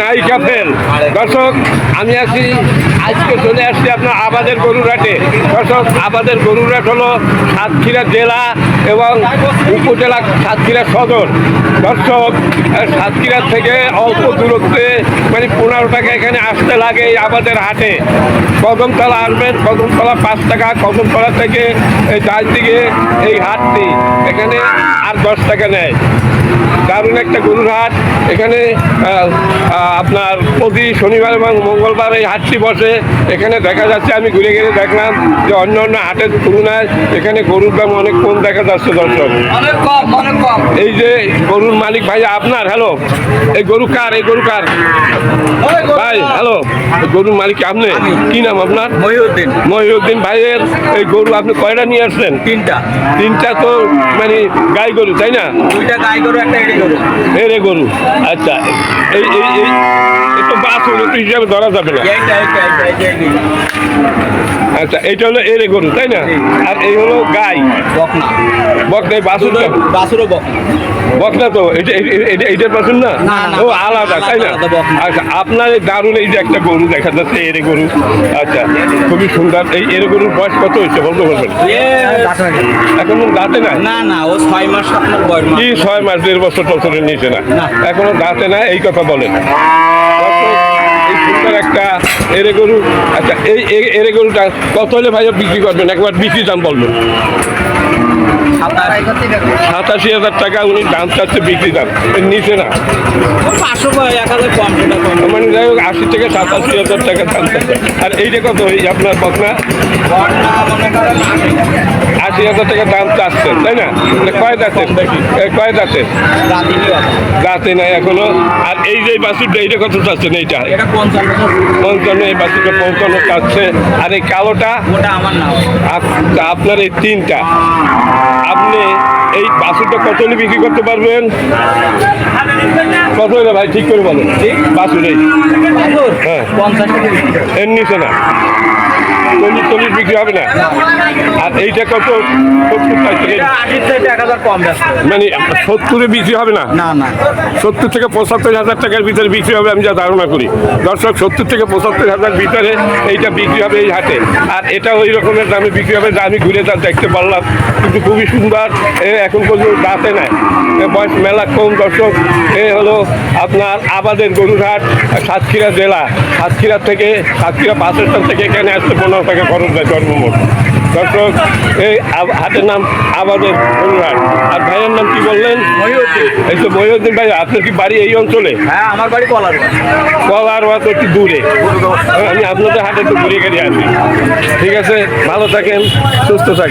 নায়িকা ফেল দর্শক, আমি আছি, আজকে চলে আসছি আপনার আবাদের গরুরহাটে। দর্শক, আবাদের গরুরহাট হলো সাতক্ষীরা জেলা এবং উপজেলা সাতক্ষীরা সদর। দর্শক সাতক্ষীরা থেকে অল্প দূরত্বে মানে পনেরো টাকা এখানে আসতে লাগে এই আবাদের হাটে। কদমতলা আসবেন কদমতলা পাঁচ টাকা, কদমতলা থেকে এই ডান দিকে এই হাটটি। এখানে আর দশ টাকা নেয়। দারুণ একটা গরুর হাট এখানে আপনার প্রতি শনিবার এবং মঙ্গলবার এই হাটটি বসে। এখানে দেখা যাচ্ছে আমি ঘুরে ঘিরে দেখলাম যে অন্য অন্য হাটের তুলনায় এখানে গরুর দাম অনেক কম দেখা যাচ্ছে দর্শক। এই যে গরুর মালিক ভাই আপনার হ্যালো এই গরু কার এই গরু কার? ভাই হ্যালো গরুর মালিক আপনি? কি নাম আপনার? মহিউদ্দিন। মহিউদ্দিন ভাইয়ের এই গরু আপনি কয়টা নিয়ে আসছেন তিনটা। তিনটা তো মানে গাই গরু তাই না? দুইটা গাই গরু একটা এড়ে গরু। এড়ে গরু আচ্ছা। এই এই এই তো হলো একটু হিসাবে ধরা যাবে না এইটা এইটা এইটা এইটা এইটা আচ্ছা এইটা হলো এরে গরু তাই না? আর এই হলো গাই। বকনা বকনা এই বাছুর দুটো বাছুরও বক বকনা তো? এটা এটা- এটা- এইটার না? ও আলাদা তাই না? আচ্ছা আপনার এই দারুণ এই যে একটা গরু দেখা যাচ্ছে এরে গরু। আচ্ছা খুবই সুন্দর। এই এরে গরুর বয়স কত হয়েছে? বলতে বলবেন এখন দাঁতে না না না ও ছয় মাস আপনার বয়স। কি ছয় মাস দেড় বছর বছরের নিচে না। এখনও দাঁতে না এই কথা বলেন। একটা এরে গরু আচ্ছা এই এরে গরুটা কত হলে ভাইয়া বিক্রি করবেন? একবার বিক্রি দাম বলবেন। সাতাশি হাজার টাকা উনি দাম চাচ্ছে বিক্রি দাম। এর নিচে না। মানে যাই হোক, আশি থেকে সাতাশি হাজার টাকা দাম চাচ্ছে। আর এইটা কত এই আপনার করেন আশি হাজার টাকা দাম চাচ্ছেন তাই না? কয় দাঁতের? কয় দাঁতের? দাঁতে নাই এখনও। আর এই যে বাছুরটা এইটা কত চাচ্ছেন এইটা? পঞ্চান্ন। এই বাছুরটা পঞ্চান্ন চাচ্ছে। আর এই কালোটা? আপনার এই তিনটা। আপনি এই বাছুরটা কত হলে বিক্রি করতে পারবেন? কত হলে ভাই ঠিক করে বলেন। বাছুর এই। হ্যাঁ। এর নিচে না। চল্লিশ চল্লিশ বিক্রি হবে না? আর এইটা কত? মানে সত্তরে বিক্রি হবে না? না না। সত্তর থেকে পঁচাত্তর হাজার টাকার ভিতরে বিক্রি হবে আমি যা ধারণা করি। দর্শক সত্তর থেকে পঁচাত্তর হাজার ভিতরে এইটা বিক্রি হবে এই হাটে। আর এটা ওই রকমের দামে বিক্রি হবে যা আমি ঘুরে যা দেখতে পারলাম। কিন্তু খুবই সুন্দর এ এখন পর্যন্ত দাঁতে নাই। বয়স মেলা কম দর্শক। এ হলো আপনার আবাদের গরুরহাট সাতক্ষীরা জেলা। সাতক্ষীরা থেকে সাতক্ষীরা বাস স্ট্যান্ড থেকে এখানে আসতে পনেরো টাকা খরচ দেয় দর্শক এই হাতের নাম আবাদের অনুরাগ আর ভাইয়ের নাম কি বললেন? এই তো মহিউদ্দিন ভাই আপনার কি বাড়ি এই অঞ্চলে? হ্যাঁ আমার বাড়ি কলার কলার তো একটু দূরে। আমি আপনাদের হাটে একটু ঘুরে গেড়ে আসি। ঠিক আছে ভালো থাকেন সুস্থ থাকেন।